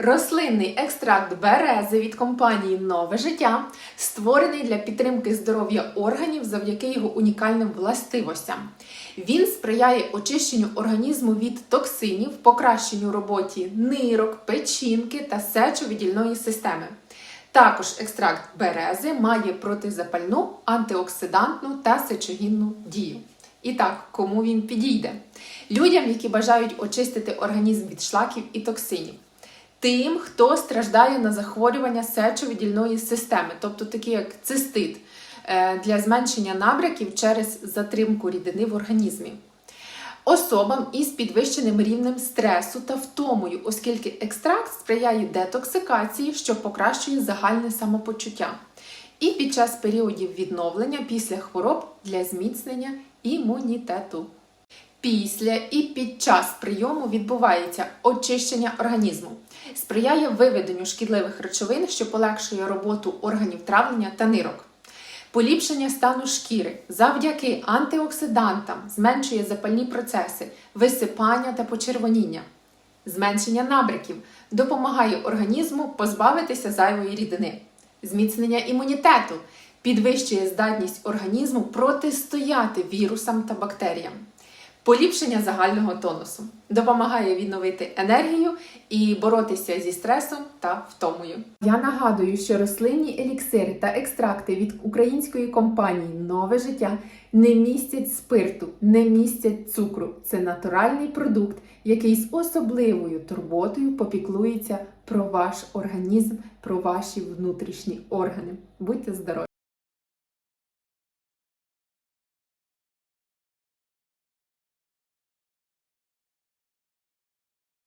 Рослинний екстракт берези від компанії Нове життя створений для підтримки здоров'я органів завдяки його унікальним властивостям. Він сприяє очищенню організму від токсинів, покращенню роботі нирок, печінки та сечовидільної системи. Також екстракт берези має протизапальну, антиоксидантну та сечогінну дію. І так, кому він підійде? Людям, які бажають очистити організм від шлаків і токсинів. Тим, хто страждає на захворювання сечовидільної системи, тобто такі як цистит, е, для зменшення набряків через затримку рідини в організмі. Особам із підвищеним рівнем стресу та втомою, оскільки екстракт сприяє детоксикації, що покращує загальне самопочуття. І під час періодів відновлення після хвороб для зміцнення імунітету. Після і під час прийому відбувається очищення організму, сприяє виведенню шкідливих речовин, що полегшує роботу органів травлення та нирок. Поліпшення стану шкіри завдяки антиоксидантам зменшує запальні процеси, висипання та почервоніння. Зменшення набряків допомагає організму позбавитися зайвої рідини. Зміцнення імунітету підвищує здатність організму протистояти вірусам та бактеріям. Поліпшення загального тонусу допомагає відновити енергію і боротися зі стресом та втомою. Я нагадую, що рослинні еліксири та екстракти від української компанії Нове життя не містять спирту, не містять цукру. Це натуральний продукт, який з особливою турботою попіклується про ваш організм, про ваші внутрішні органи. Будьте здорові!